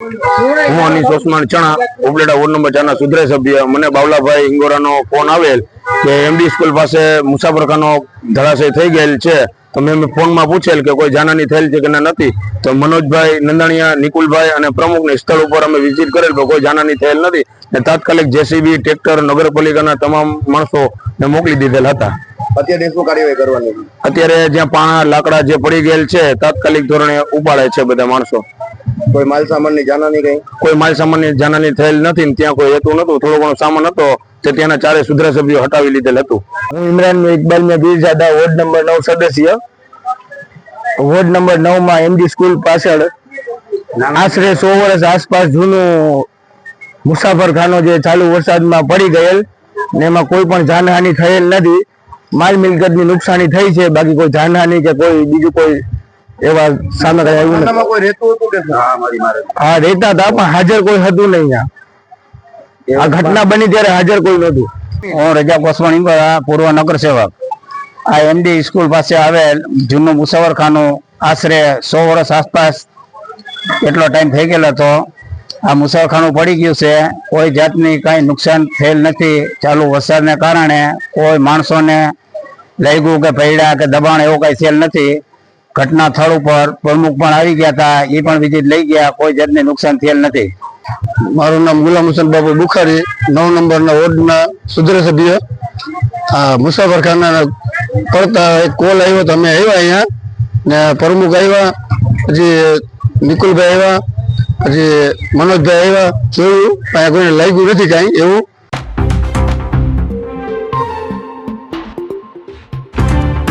હું અનીસ ઓસમાન ચણા Upleta ward number ચારના સુધરે સભ્ય મને બાવલાભાઈ ઇંગોરાનો ફોન આવેલ કે એમડી સ્કૂલ પાસે મુસાફરખાનો ધરાશય થઈ ગયેલ છે. તો મેં ફોનમાં પૂછેલ કે કોઈ જાનહાની થયેલ છે કે ના નથી. તો મનોજભાઈ નંદાણીયા નિકુલભાઈ અને પ્રમુખની સ્થળ ઉપર અમે વિઝિટ કરેલ પણ કોઈ જાનહાની થયેલ નથી ને તાત્કાલિક જેસીબી ટ્રેક્ટર નગરપાલિકાના તમામ માણસો ને મોકલી દીધેલ હતા. અત્યારે શું કાર્યવાહી કરવાની? અત્યારે જ્યાં પાણા લાકડા જે પડી ગયેલ છે તાત્કાલિક ધોરણે ઉપાડે છે બધા માણસો. કોઈ માલ સામાનની જાનહાની કઈ કોઈ માલ સામાનની જાનહાની થયેલ નથી ત્યાં કોઈ હેતુ નતું. થોડો ઘણો સામાન હતો તે ત્યાંના ચારે સુધરા સભ્યો હટાવી લીધેલ હતું. હું ઇમરાન ઇકબાલ મેં પીરઝાદા વોર્ડ નંબર નવ સદસ્ય. વોર્ડ નંબર નવમાં એમડી સ્કૂલ પાછળ આશરે સો વર્ષ આસપાસ જૂનું મુસાફરખાનો જે ચાલુ વરસાદમાં પડી ગયેલ ને એમાં કોઈ પણ જાનહાનિ થયેલ નથી. માલ મિલકતની નુકસાની થઈ છે. બાકી કોઈ જાનહાની કે કોઈ બીજું કોઈ એવા સામે કઈ આવ્યું નથી. કોઈ રહેતું હતું કે હા મારી મારે. હા રહેતા હતા પણ હાજર કોઈ હતું નહીં આ ઘટના બની ત્યારે હાજર કોઈ નહોતું. હું રજા કોસવાણી પૂર્વ નગર સેવક આ એમડી સ્કૂલ પાસે આવેલ જૂનું મુસાફરખાનું આશરે સો વર્ષ આસપાસ એટલો ટાઈમ થઈ ગયેલો હતો. આ મુસાફરખાનું પડી ગયું છે. કોઈ જાતની કાંઈ નુકસાન થયેલ નથી. ચાલુ વરસાદને કારણે કોઈ માણસોને ગયું કે પૈડા કે દબાણ એવું કાંઈ થયેલ નથી. ઘટના સ્થળ ઉપર પ્રમુખ પણ આવી ગયા હતા, એ પણ વિઝિટ લઈ ગયા, કોઈ જાતને નુકસાન થયેલ નથી. મારું નામ ગુલામ હુસેન બાબુ બુખારી, નવ નંબરના વોર્ડના સુધર સભ્ય મુસાફર મુસાફરખાના કરતા એક કોલ આવ્યો તો અમે આવ્યા અહીંયા. ને પ્રમુખ આવ્યા, પછી નિકુલભાઈ આવ્યા, પછી મનોજભાઈ આવ્યા, જોયું અહીંયા લાગ્યું નથી કાંઈ એવું.